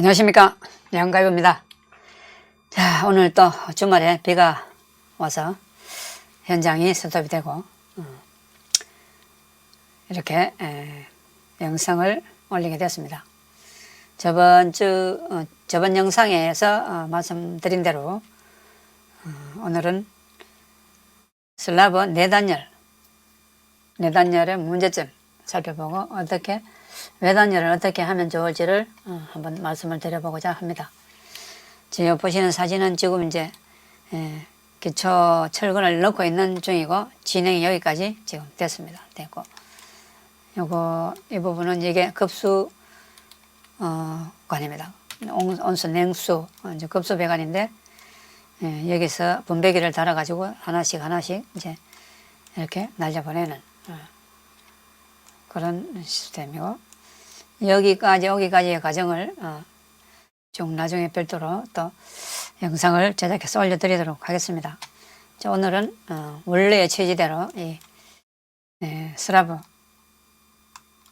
안녕하십니까? 양가입니다. 자 오늘 또 주말에 비가 와서 현장이 스톱이 되고 어, 이렇게 에, 영상을 올리게 되었습니다. 저번 주 어, 저번 영상에서 어, 말씀드린 대로 어, 오늘은 슬라브 내단열 내단열의 문제점 살펴보고 어떻게 외단열을 어떻게 하면 좋을지를 어, 한번 말씀을 드려보고자 합니다. 지금 보시는 사진은 지금 이제 에, 기초 철근을 넣고 있는 중이고 진행이 여기까지 지금 됐습니다. 됐고 요거 이 부분은 이게 급수 어, 온수 냉수 어, 이제 급수 배관인데 예, 여기서 분배기를 달아가지고 하나씩 하나씩 이제 이렇게 날려보내는 어, 그런 시스템이고 여기까지 여기까지의 과정을 어, 쭉 나중에 별도로 또 영상을 제작해서 올려드리도록 하겠습니다. 자, 오늘은 어, 원래의 취지대로 이 예, 스라브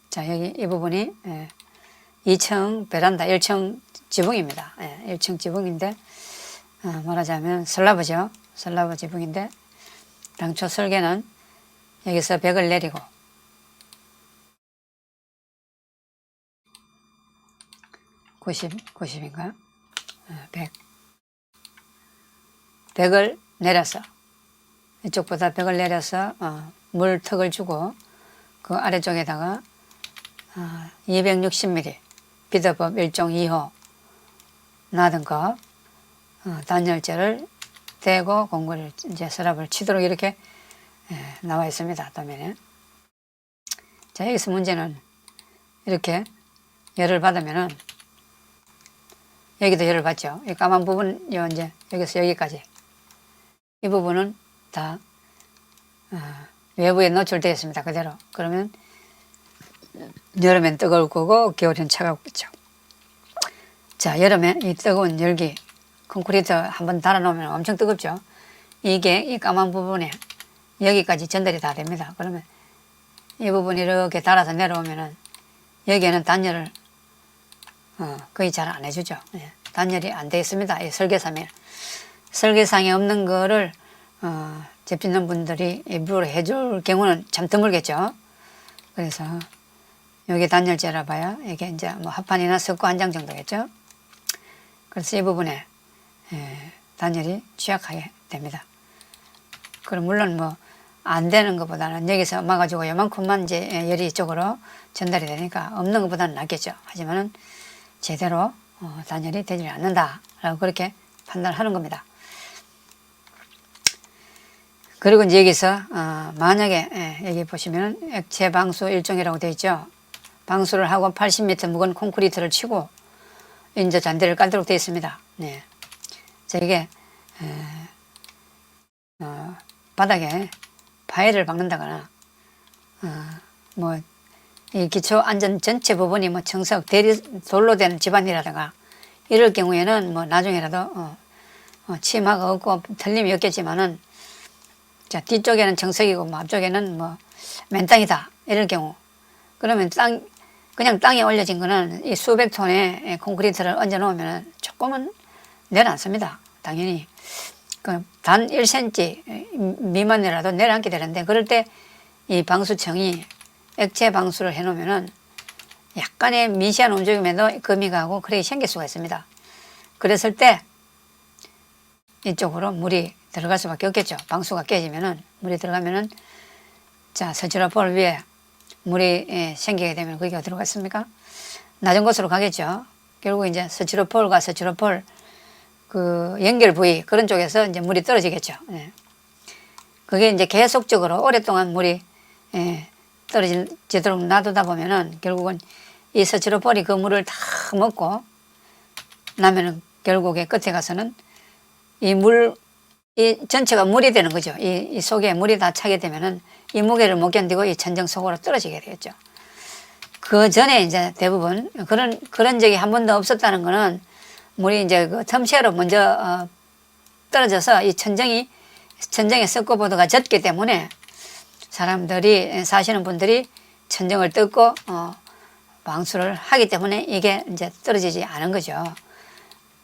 자 여기 이 부분이 예, 2층 베란다 1층 지붕입니다. 예, 1층 지붕인데 어, 말하자면 슬라브죠. 슬라브 지붕인데 당초 설계는 여기서 벽을 내리고 90, 90인가요? 100. 100을 내려서, 이쪽보다 100을 내려서, 어, 물턱을 주고, 그 아래쪽에다가, 어, 260mm, 비더법 1종 2호, 놔둔 거, 어, 단열재를 대고 공구를 이제 서랍을 치도록 이렇게 예, 나와 있습니다. 도면에. 자, 여기서 문제는 이렇게 열을 받으면은 여기도 열을 받죠. 이 까만 부분, 요 이제 여기서 여기까지. 이 부분은 다 어, 외부에 노출되어 있습니다. 그대로. 그러면 여름엔 뜨거울 거고 겨울엔 차갑겠죠. 자, 여름에 이 뜨거운 열기, 콘크리트 한번 달아놓으면 엄청 뜨겁죠. 이게 이 까만 부분에 여기까지 전달이 다 됩니다. 그러면 이 부분이 이렇게 달아서 내려오면은 여기에는 단열을 어, 거의 잘 안 해주죠. 예. 단열이 안 되어 있습니다. 이 설계상에. 설계상에 없는 거를, 어, 접짓는 분들이 일부러 해줄 경우는 참 드물겠죠. 그래서, 여기 단열재라 봐야 이게 이제 뭐 합판이나 석고 한 장 정도겠죠. 그래서 이 부분에, 예, 단열이 취약하게 됩니다. 그럼 물론 뭐, 안 되는 것보다는 여기서 막아주고 요만큼만 이제 열이 이쪽으로 전달이 되니까 없는 것보다는 낫겠죠. 하지만은 제대로 어, 단열이 되지 않는다라고 그렇게 판단하는 겁니다. 그리고 이제 여기서 어, 만약에 예, 여기 보시면 액체 방수 일종이라고 되어 있죠. 방수를 하고 80m 묵은 콘크리트를 치고 이제 잔디를 깔도록 되어 있습니다. 네. 자 이게 에, 어, 바닥에 바위를 박는다거나 어, 뭐 이 기초 안전 전체 부분이 뭐 청석 대리 돌로 된 집안이라든가 이럴 경우에는 뭐 나중에라도 어, 어, 치마가 없고 틀림이 없겠지만은 자 뒤쪽에는 청석이고 뭐 앞쪽에는 뭐 맨땅이다. 이럴 경우. 그러면 땅 그냥 땅에 올려진 거는 이 수백 톤의 콘크리트를 얹어 놓으면 조금은 내려앉습니다. 당연히. 그 단 1cm 미만이라도 내려앉게 되는데 그럴 때 이 방수청이 액체 방수를 해놓으면은 약간의 미세한 움직임에도 금이 가고 그래 생길 수가 있습니다. 그랬을 때 이쪽으로 물이 들어갈 수밖에 없겠죠. 방수가 깨지면은 물이 들어가면은 자 서치라폴 위에 물이 예, 생기게 되면 거기가 들어갔습니까? 낮은 곳으로 가겠죠. 결국 이제 서치로폴과 서치로폴 그 연결 부위 그런 쪽에서 이제 물이 떨어지겠죠. 예. 그게 이제 계속적으로 오랫동안 물이 예, 떨어지도록 놔두다 보면은 결국은 이 서치로폴이 그 물을 다 먹고 나면은 결국에 끝에 가서는 이 물, 이 전체가 물이 되는 거죠. 이, 이 속에 물이 다 차게 되면은 이 무게를 못 견디고 이 천정 속으로 떨어지게 되겠죠. 그 전에 이제 대부분 그런, 그런 적이 한 번도 없었다는 거는 물이 이제 그 틈새로 먼저 어, 떨어져서 이 천정이, 천정의 섞어보드가 젖기 때문에 사람들이 사시는 분들이 천정을 뜯고 어, 방수를 하기 때문에 이게 이제 떨어지지 않은 거죠.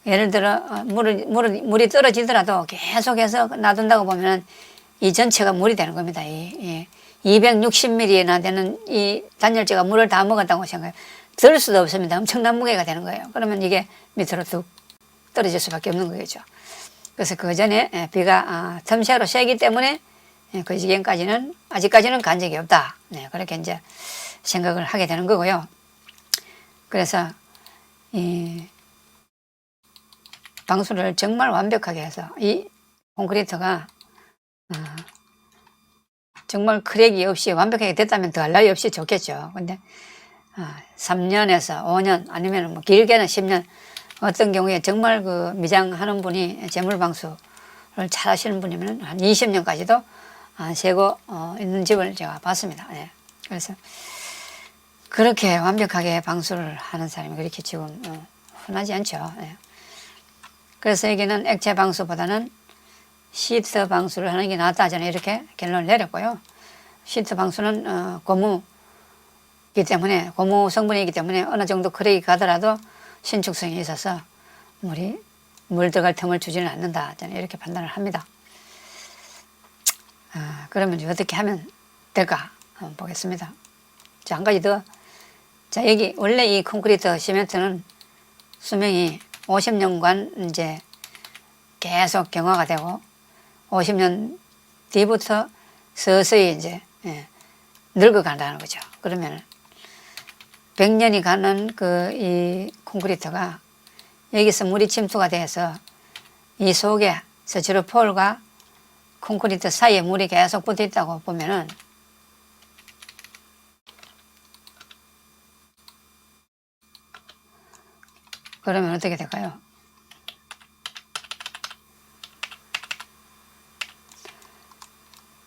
예를 들어 어, 물을, 물을, 물이 떨어지더라도 계속해서 놔둔다고 보면 이 전체가 물이 되는 겁니다. 이, 이 260ml나 되는 이 단열재가 물을 다 먹었다고 생각해요. 들 수도 없습니다. 엄청난 무게가 되는 거예요. 그러면 이게 밑으로 뚝 떨어질 수밖에 없는 거겠죠. 그래서 그 전에 예, 비가 아, 틈새로 새기 때문에 예, 그 지경까지는 아직까지는 간 적이 없다. 네, 그렇게 이제 생각을 하게 되는 거고요. 그래서 이 방수를 정말 완벽하게 해서 이 콘크리트가 어, 정말 크랙이 없이 완벽하게 됐다면 더할 나위 없이 좋겠죠. 근데 어, 3년에서 5년 아니면 뭐 길게는 10년 어떤 경우에 정말 그 미장하는 분이 재물방수를 잘 하시는 분이면 한 20년까지도 안 세고 어, 있는 집을 제가 봤습니다. 예. 그래서 그렇게 완벽하게 방수를 하는 사람이 그렇게 지금 어, 흔하지 않죠. 예. 그래서 여기는 액체 방수보다는 시트 방수를 하는 게 낫다 저는 이렇게 결론을 내렸고요. 시트 방수는 어, 고무이기 때문에 고무 성분이기 때문에 어느 정도 크랙이 가더라도 신축성이 있어서 물이 물 들어갈 틈을 주지는 않는다 저는 이렇게 판단을 합니다. 아, 그러면 어떻게 하면 될까 한번 보겠습니다. 자, 한 가지 더. 자, 여기 원래 이 콘크리트 시멘트는 수명이 50년간 이제 계속 경화가 되고 50년 뒤부터 서서히 이제 예, 늙어간다는 거죠. 그러면 100년이 가는 그 이 콘크리트가 여기서 물이 침투가 돼서 이 속에 스티로폴과 콘크리트 사이에 물이 계속 붙어 있다고 보면은 그러면 어떻게 될까요?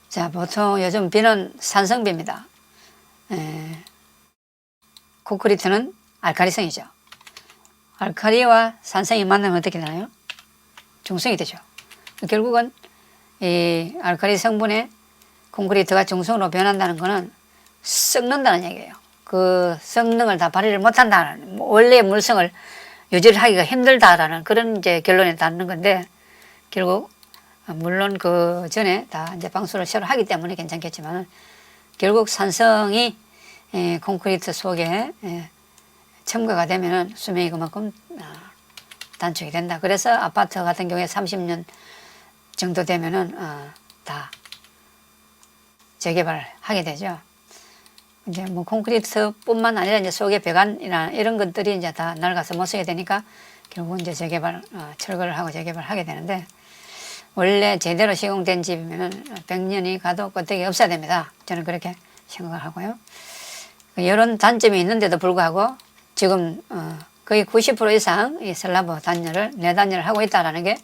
자, 보통 요즘 비는 산성비입니다. 에, 콘크리트는 알카리성이죠. 알카리와 산성이 만나면 어떻게 되나요? 중성이 되죠. 결국은 이 알카리 성분의 콘크리트가 중성으로 변한다는 것은 썩는다는 얘기예요. 그 성능을 다 발휘를 못한다는 뭐 원래의 물성을 유지를 하기가 힘들다라는 그런 이제 결론에 닿는 건데 결국 물론 그 전에 다 이제 방수를 새로 하기 때문에 괜찮겠지만 결국 산성이 에, 콘크리트 속에 에, 첨가가 되면은 수명이 그만큼 아, 단축이 된다. 그래서 아파트 같은 경우에 30년 정도 되면은 어, 다 재개발하게 되죠. 이제 뭐 콘크리트뿐만 아니라 이제 속에 배관이나 이런 것들이 이제 다 낡아서 못 쓰게 되니까 결국 이제 재개발 어, 철거를 하고 재개발하게 되는데 원래 제대로 시공된 집이면은 100년이 가도 껍데기 없어야 됩니다. 저는 그렇게 생각을 하고요. 이런 단점이 있는데도 불구하고 지금 어, 거의 90% 이상 이 슬라브 단열을 내단열을 하고 있다라는 게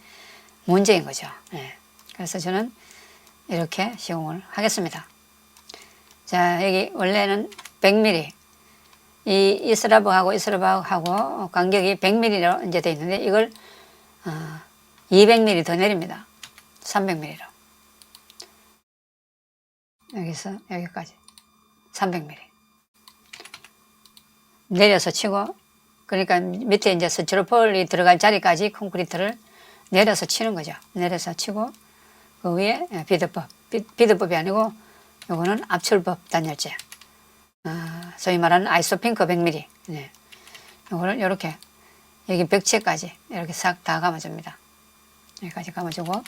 문제인 거죠. 예. 그래서 저는 이렇게 시공을 하겠습니다. 자, 여기 원래는 100mm. 이 이슬라브하고 이슬라브하고 간격이 100mm로 이제 돼 있는데 이걸 어, 200mm 더 내립니다. 300mm로. 여기서 여기까지 300mm. 내려서 치고 그러니까 밑에 이제 스티로폴이 들어갈 자리까지 콘크리트를 내려서 치는 거죠. 내려서 치고 그 위에 비드법, 비, 비드법이 아니고 요거는 압출법 단열재. 아, 소위 말하는 아이소핑크 100mm. 네. 요거를 이렇게 여기 벽체까지 이렇게 싹 다 감아줍니다. 여기까지 감아주고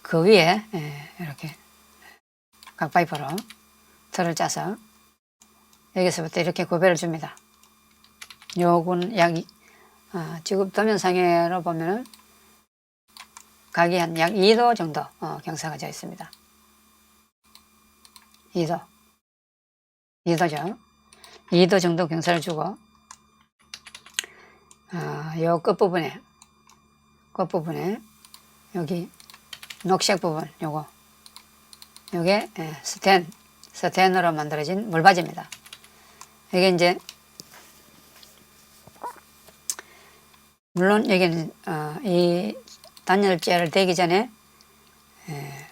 그 위에 예, 이렇게 각파이프로 틀을 짜서 여기서부터 이렇게 구별을 줍니다. 요건 약 어, 지금 도면상으로 보면은 각이 한 약 2도 정도 어, 경사가 져 있습니다. 2도. 2도죠. 2도 정도 경사를 주고 어, 요 끝부분에 끝부분에 여기 녹색 부분 요거 요게 예, 스텐 스텐으로 만들어진 물바지입니다. 이게 이제 물론 여기는 어, 이 단열재를 대기 전에 에,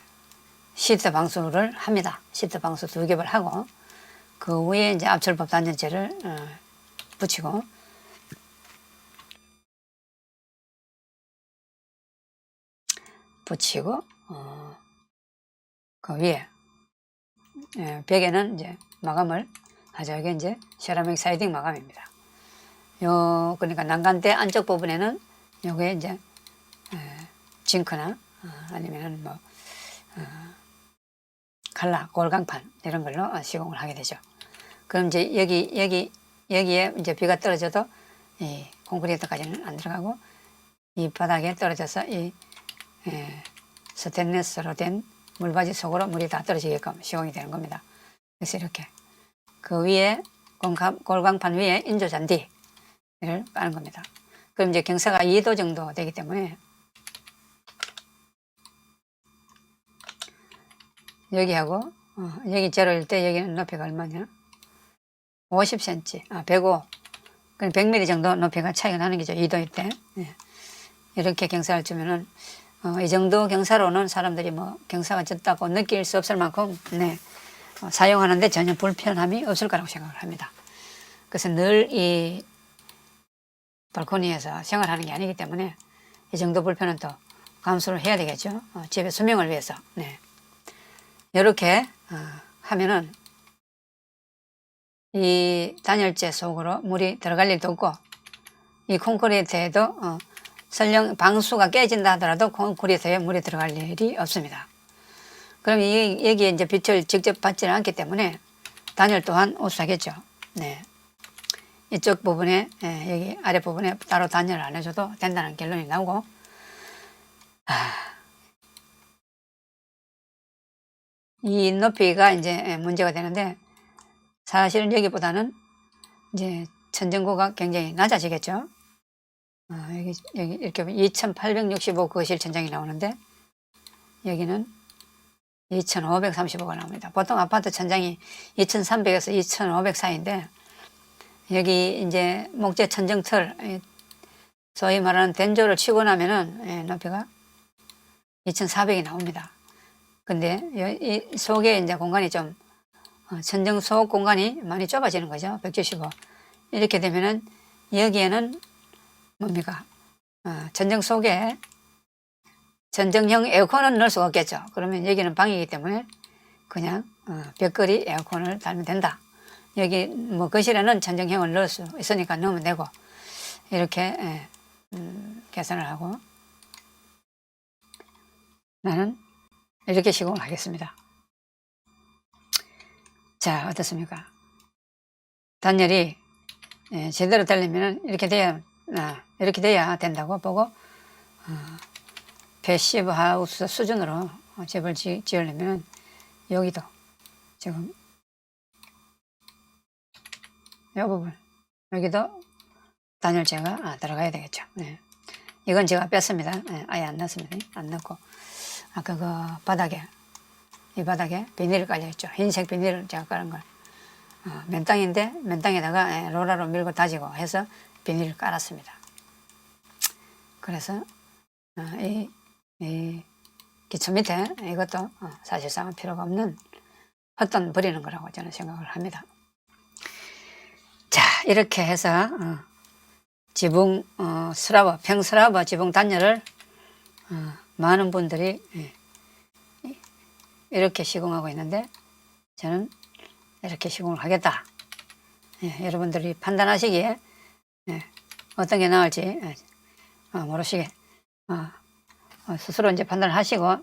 시트 방수를 합니다. 시트 방수 두 겹을 하고 그 위에 이제 압출법 단열재를 어, 붙이고 붙이고 어, 그 위에 예, 벽에는 이제 마감을 하죠. 이게 이제 세라믹 사이딩 마감입니다. 요 그러니까 난간대 안쪽 부분에는 요게 이제 에, 징크나 어, 아니면은 뭐 어, 칼라, 골강판 이런 걸로 어, 시공을 하게 되죠. 그럼 이제 여기 여기 여기에 이제 비가 떨어져도 이 콘크리트까지는 안 들어가고 이 바닥에 떨어져서 이 에, 스테인리스로 된 물바지 속으로 물이 다 떨어지게끔 시공이 되는 겁니다. 그래서 이렇게 그 위에 골강, 골강판 위에 인조 잔디 를 까는 겁니다. 그럼 이제 경사가 2도 정도 되기 때문에 여기하고 어, 여기 제로일 때 여기는 높이가 얼마냐? 50cm, 아 105. 그럼 100mm 정도 높이가 차이가 나는 거죠. 2도일 때. 예. 이렇게 경사를 주면은 어, 이 정도 경사로는 사람들이 뭐 경사가 졌다고 느낄 수 없을 만큼 네, 어, 사용하는데 전혀 불편함이 없을 거라고 생각을 합니다. 그래서 늘이 발코니에서 생활하는 게 아니기 때문에 이 정도 불편은 또 감수를 해야 되겠죠. 어, 집의 수명을 위해서. 네. 이렇게 어, 하면은 이 단열재 속으로 물이 들어갈 일도 없고 이 콘크리트에도 어, 설령 방수가 깨진다 하더라도 콘크리트에 물이 들어갈 일이 없습니다. 그럼 이, 여기에 이제 빛을 직접 받지는 않기 때문에 단열 또한 우수하겠죠. 네. 이쪽 부분에, 예, 여기 아래 부분에 따로 단열을 안 해줘도 된다는 결론이 나오고, 아, 이 높이가 이제 예, 문제가 되는데, 사실은 여기보다는 이제 천정고가 굉장히 낮아지겠죠. 아, 여기, 여기 이렇게 2865 거실 천장이 나오는데, 여기는 2535가 나옵니다. 보통 아파트 천장이 2300에서 2500 사이인데, 여기 이제 목재 천정틀, 이 소위 말하는 된조를 치고 나면은 예, 높이가 2400이 나옵니다. 근데 여- 이 속에 이제 공간이 좀 어, 천정 속 공간이 많이 좁아지는 거죠. 175. 이렇게 되면은 여기에는 뭡니까? 어, 전정 속에 전정형 에어컨은 넣을 수가 없겠죠. 그러면 여기는 방이기 때문에 그냥 어, 벽걸이 에어컨을 달면 된다. 여기 뭐 거실에는 전정형을 넣을 수 있으니까 넣으면 되고 이렇게 예, 음, 계산을 하고 나는 이렇게 시공을 하겠습니다. 자 어떻습니까? 단열이 예, 제대로 되려면 이렇게 돼야 아, 이렇게 돼야 된다고 보고 어, 패시브 하우스 수준으로 어, 집을 지, 지으려면 여기도 지금 이 부분 여기도 단열재가 아, 들어가야 되겠죠. 네. 이건 제가 뺐습니다. 네, 아예 안 넣습니다. 안 넣고 아까 그 바닥에 이 바닥에 비닐이 깔려 있죠. 흰색 비닐을 제가 깔은 걸 어, 맨땅인데 맨땅에다가 예, 로라로 밀고 다지고 해서 비닐을 깔았습니다. 그래서 어, 이, 이 기초 밑에 이것도 어, 사실상은 필요가 없는 헛돈 버리는 거라고 저는 생각을 합니다. 자 이렇게 해서 어, 지붕 어, 스라버 평스라버 지붕 단열을 어, 많은 분들이 예, 이렇게 시공하고 있는데 저는 이렇게 시공을 하겠다. 예, 여러분들이 판단하시기에 예, 어떤 게 나을지 예, 어, 모르시게 어, 어, 스스로 이제 판단을 하시고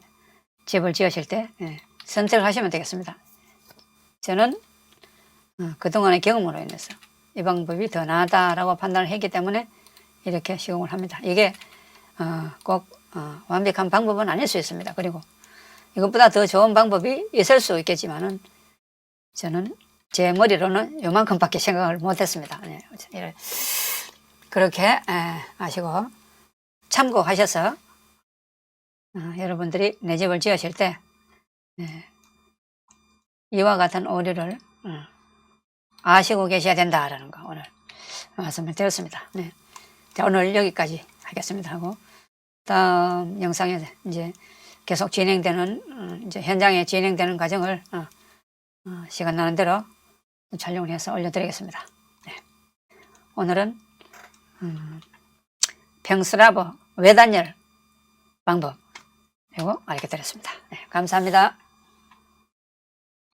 집을 지으실 때 예, 선택을 하시면 되겠습니다. 저는 어, 그동안의 경험으로 인해서 이 방법이 더 나았다라고 판단을 했기 때문에 이렇게 시공을 합니다. 이게 어, 꼭 어, 완벽한 방법은 아닐 수 있습니다. 그리고 이것보다 더 좋은 방법이 있을 수 있겠지만은 저는 제 머리로는 요만큼밖에 생각을 못했습니다. 네, 그렇게 에, 아시고 참고하셔서 어, 여러분들이 내 집을 지으실 때 네, 이와 같은 오류를 어, 아시고 계셔야 된다라는 거 오늘 말씀을 드렸습니다. 네. 자, 오늘 여기까지 하겠습니다 하고 다음 영상에 이제 계속 진행되는 어, 이제 현장에 진행되는 과정을 어, 어, 시간 나는 대로 촬영을 해서 올려드리겠습니다. 네. 오늘은 음, 평스라버 외단열 방법 이거 알려드렸습니다. 네, 감사합니다.